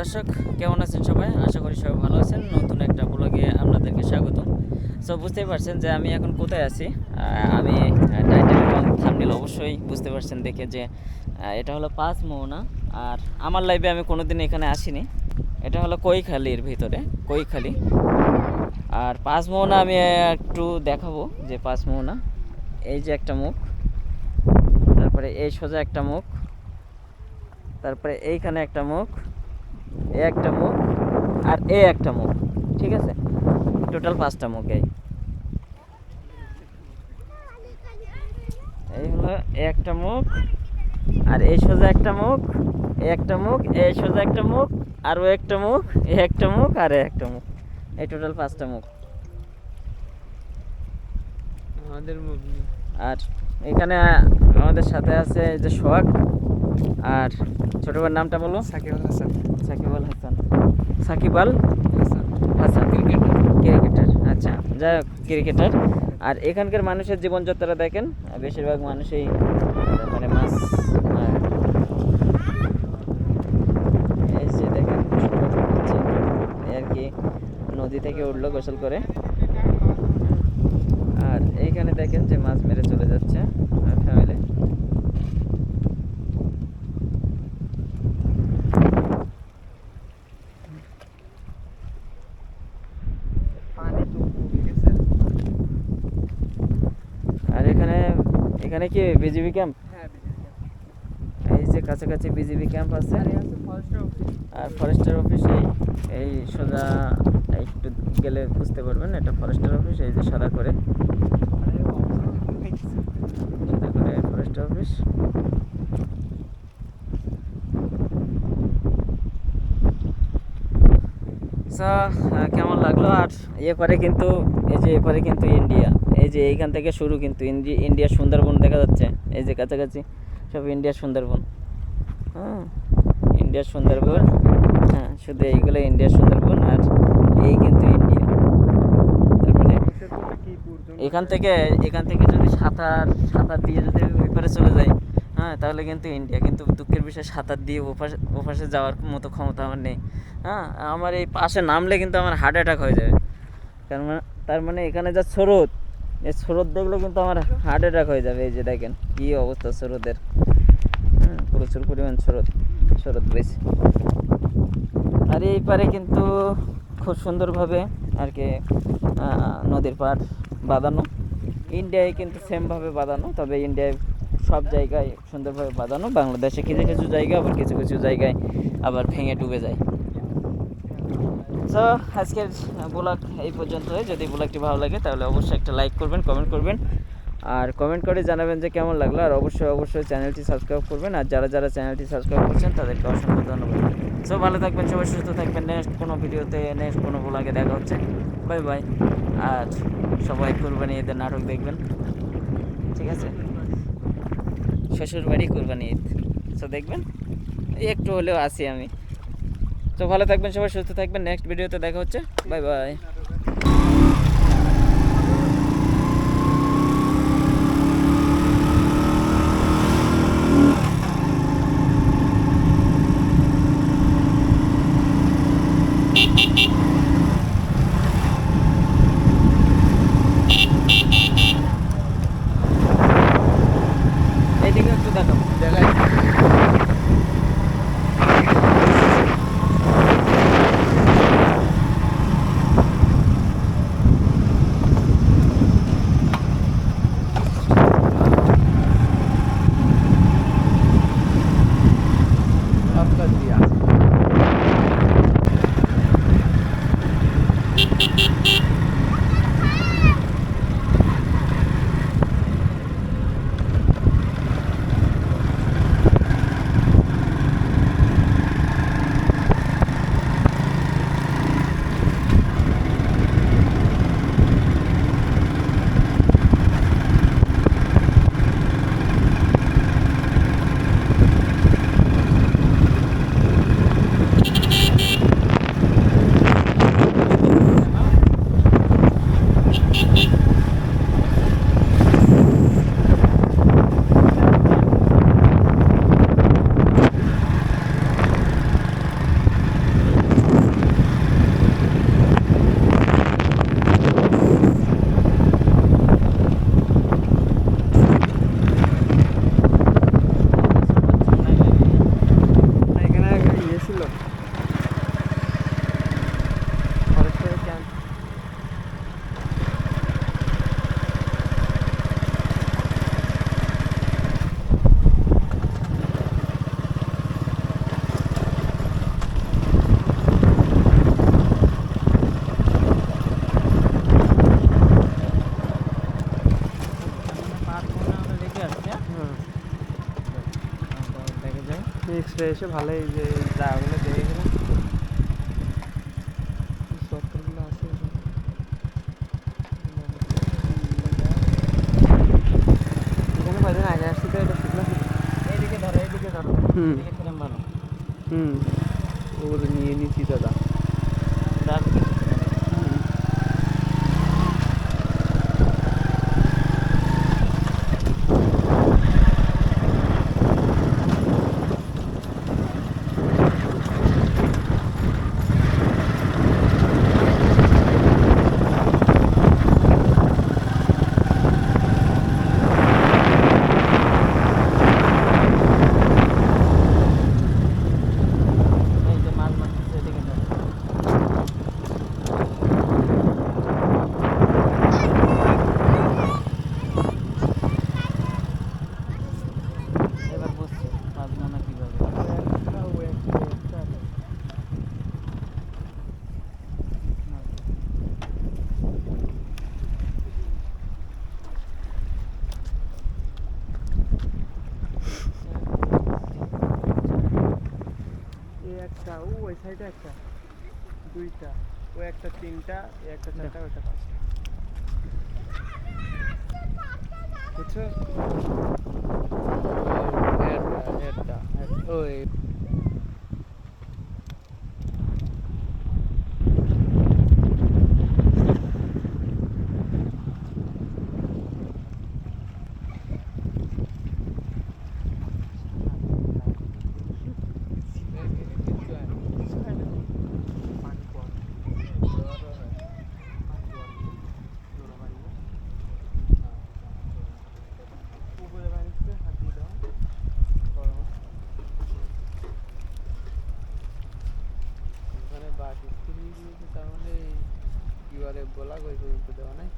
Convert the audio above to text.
দর্শক, কেমন আছেন সবাই? আশা করি সবাই ভালো আছেন। নতুন একটা ব্লগে আপনাদেরকে স্বাগত সো বুঝতেই পারছেন যে আমি এখন কোথায় আছি? আমি টাইটেল এবং থামনিল অবশ্যই বুঝতে পারছেন দেখে যে এটা হলো পাঁচ মোহনা আর আমার লাইফে আমি কোনোদিন এখানে আসিনি। এটা হলো কৈখালির ভিতরে, কৈখালি। আর পাঁচ মোহনা আমি একটু দেখাবো যে পাঁচ মোহনা এই যে একটা মুখ, তারপরে এই সোজা একটা মুখ, তারপরে এইখানে একটা মুখ এ একটা মুখ আর এ একটা মুখ ঠিক আছে? টোটাল পাঁচটা মুখ এই। এই হলো একটা মুখ আর এই সোজা একটা মুখ এ একটা মুখ এই সোজা একটা মুখ আর ও একটা মুখ এ একটা মুখ আর এ একটা মুখ। এই টোটাল পাঁচটা মুখ। আমাদের মুখ আর এখানে আমাদের সাথে আছে এই যে সোহাগ। আর ছোট ভাইয়ের নামটা বলো? সাকিব আল হাসান। সাকিব আল হাসান। সাকিব আল হাসান। হাসান ক্রিকেটার। ক্রিকেটার আচ্ছা। যাই হোক ক্রিকেটার। আর এখানকার মানুষের জীবনযাত্রা দেখেন বেশিরভাগ মানুষই মানে মাছ এই যে দেখেন ছোট বাচ্চা, এই আর কি নদী থেকে উঠল গোসল করে। আর এইখানে দেখেন যে মাছ মেরে চলে যাচ্ছে ফ্যামিলি পানি তো কমে গেছে আর এখানে এখানে কি বিজিবি ক্যাম্প? হ্যাঁ এই যে কাছাকাছি বিজিবি ক্যাম্প আছে। আরে ফরেস্টার অফিস আর ফরেস্টের অফিস এই সোজা একটু গেলে বুঝতে পারবেন এটা ফরেস্টের অফিস এই যে সাদা করে। সাদা ফরেস্ট অফিস কেমন লাগল? আর এপারে কিন্তু এই যে এপারে কিন্তু ইন্ডিয়া এই যে এইখান থেকে শুরু কিন্তু ইন্ডি- ইন্ডিয়ার সুন্দরবন দেখা যাচ্ছে। এই যে কাছাকাছি সব ইন্ডিয়ার সুন্দরবন। হ্যাঁ ইন্ডিয়ার সুন্দরবন। হ্যাঁ শুধু এইগুলো ইন্ডিয়ার সুন্দরবন আর এই কিন্তু ইন্ডিয়া। এখান থেকে এখান থেকে যদি সাঁতার সাঁতার দিয়ে যদি ওই পারে চলে যাই হ্যাঁ তাহলে কিন্তু ইন্ডিয়া। কিন্তু দুঃখের বিষয়, সাঁতার দিয়ে ওপাশে ওপাশে যাওয়ার মতো ক্ষমতা আমার নেই। হ্যাঁ আমার এই পাশে নামলে কিন্তু আমার হার্ট অ্যাটাক হয়ে যাবে। তার মানে তার মানে এখানে যা স্রোত এই স্রোত দেখলে কিন্তু আমার হার্ট অ্যাটাক হয়ে যাবে, এই যে দেখেন কী অবস্থা স্রোতের। প্রচুর পরিমাণ স্রোত স্রোত বইছে আর এই পারে কিন্তু খুব সুন্দরভাবে আর কি নদীর পাড় বাঁধানো। ইন্ডিয়ায় কিন্তু সেমভাবে বাঁধানো, তবে ইন্ডিয়ায় সব জায়গায় সুন্দরভাবে বাঁধানো। বাংলাদেশে কিছু কিছু জায়গা, আবার কিছু কিছু জায়গায় আবার ভেঙে ডুবে যায়। তো আজকের ব্লগ এই পর্যন্তই। যদি ব্লগটি ভালো লাগে, তাহলে অবশ্যই একটা লাইক করবেন, কমেন্ট করবেন। আর কমেন্ট করে জানাবেন যে কেমন লাগল। আর অবশ্যই অবশ্যই চ্যানেলটি সাবস্ক্রাইব করবেন। আর যারা যারা চ্যানেলটি সাবস্ক্রাইব করছেন, তাদেরকে অসংখ্য ধন্যবাদ। সো, ভালো থাকবেন, সবাই সুস্থ থাকবেন। নেক্সট কোনো ভিডিওতে, নেক্সট কোনো ব্লগে দেখা হচ্ছে। Bye bye. আর সবাই কোরবানি ঈদের নাটক দেখবেন। ঠিক আছে? শ্বশুর বাড়ি কোরবানি ঈদ। সো, দেখবেন? একটু হলেও আসি আমি। তো ভালো থাকবেন সবাই সুস্থ থাকবেন। নেক্সট ভিডিওতে দেখা হচ্ছে। বাই বাই রাত্রে এসে ভালোই যে জায়গাগুলো দেখে গেলাম। চত্বরগুলো আছে এখানে। কয়দিন আগে আসছি তো এটা শুকনো ছিল। এইদিকে ধরো এইদিকে ধরো। হুম। ওগুলো নিয়ে নিচ্ছি দাদা দারুণ এই যে মাছ মারতেছে এদিকে ধরো এবার বুঝছি মাছ মানা কীভাবে একটা ও একটা একটা এ একটা ও ওই সাইডে একটা দুইটা ও একটা তিনটা এ একটা চারটা ওটা পাঁচটা। বুঝছ একটা একটা ওই ওখানে বাস স্কুল তার কি বলে বলা কই পর্যন্ত দেওয়া নাই।